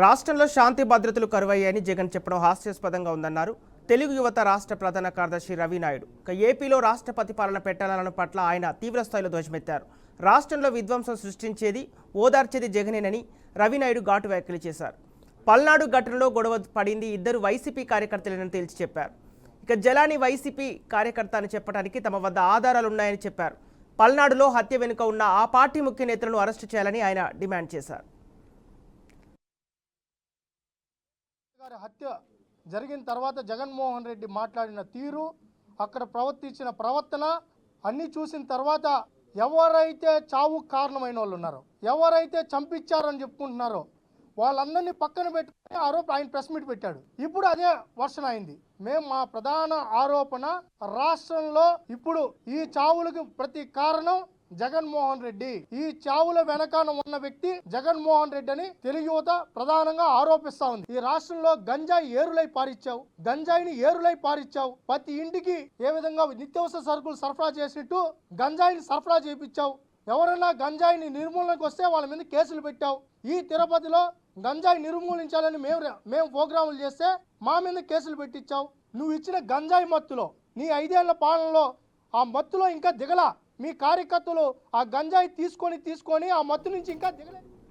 రాష్ట్రంలో శాంతి భద్రతలు కరువయ్యాయని జగన్ చెప్పడం హాస్యాస్పదంగా ఉందన్నారు. తెలుగు యువత రాష్ట్ర ప్రధాన కార్యదర్శి రవినాయుడు. ఇక ఏపీలో రాష్ట్రపతి పాలన పెట్టాలన్న పట్ల ఆయన తీవ్రస్థాయిలో ధ్వజమెత్తారు. రాష్ట్రంలో విధ్వంసం సృష్టించేది ఓదార్చేది జగనేనని రవినాయుడు ఘాటు వ్యాఖ్యలు చేశారు. పల్నాడు ఘటనలో గొడవ పడింది ఇద్దరు వైసీపీ కార్యకర్తలేనని తేల్చి చెప్పారు. ఇక జలాని వైసీపీ కార్యకర్త అని చెప్పడానికి తమ వద్ద ఆధారాలు ఉన్నాయని చెప్పారు. పల్నాడులో హత్య వెనుక ఉన్న ఆ పార్టీ ముఖ్య నేతలను అరెస్టు చేయాలని ఆయన డిమాండ్ చేశారు. గారి హత్య జరిగిన తర్వాత జగన్మోహన్ రెడ్డి మాట్లాడిన తీరు అక్కడ ప్రవర్తించిన ప్రవర్తన అన్నీ చూసిన తర్వాత ఎవరైతే చావు కారణమైన వాళ్ళు ఉన్నారో ఎవరైతే చంపించారని చెప్పుకుంటున్నారో వాళ్ళందరినీ పక్కన పెట్టుకుని ఆరోపణ ఆయన ప్రెస్ మీట్ పెట్టాడు. ఇప్పుడు అదే వర్షన్ అయింది. మేము మా ప్రధాన ఆరోపణ రాష్ట్రంలో ఇప్పుడు ఈ చావులకు ప్రతి కారణం జగన్మోహన్ రెడ్డి. ఈ చావుల వెనకాన ఉన్న వ్యక్తి జగన్మోహన్ రెడ్డి అని తెలుగు యువత ప్రధానంగా ఆరోపిస్తా ఉంది. ఈ రాష్ట్రంలో గంజాయి ఏరులై పారిచ్చావు. గంజాయిని ఏరులై పారిచ్చావు. ప్రతి ఇంటికి ఏ విధంగా నిత్యావసర సరుకులు సరఫరా చేసినట్టు గంజాయిని సరఫరా చేయించావు. ఎవరైనా గంజాయిని నిర్మూలనకు వస్తే వాళ్ళ మీద కేసులు పెట్టావు. ఈ తిరుపతిలో గంజాయి నిర్మూలించాలని మేము మేము ప్రోగ్రాములు చేస్తే మా మీద కేసులు పెట్టించావు నువ్వు ఇచ్చిన గంజాయి మత్తులో నీ ఐదేళ్ళ పాలనలో ఆ మత్తులో ఇంకా దిగలా. మీ కార్యకర్తలు ఆ గంజాయి తీసుకొని తీసుకొని ఆ మత్తు నుంచి ఇంకా దిగలేదు.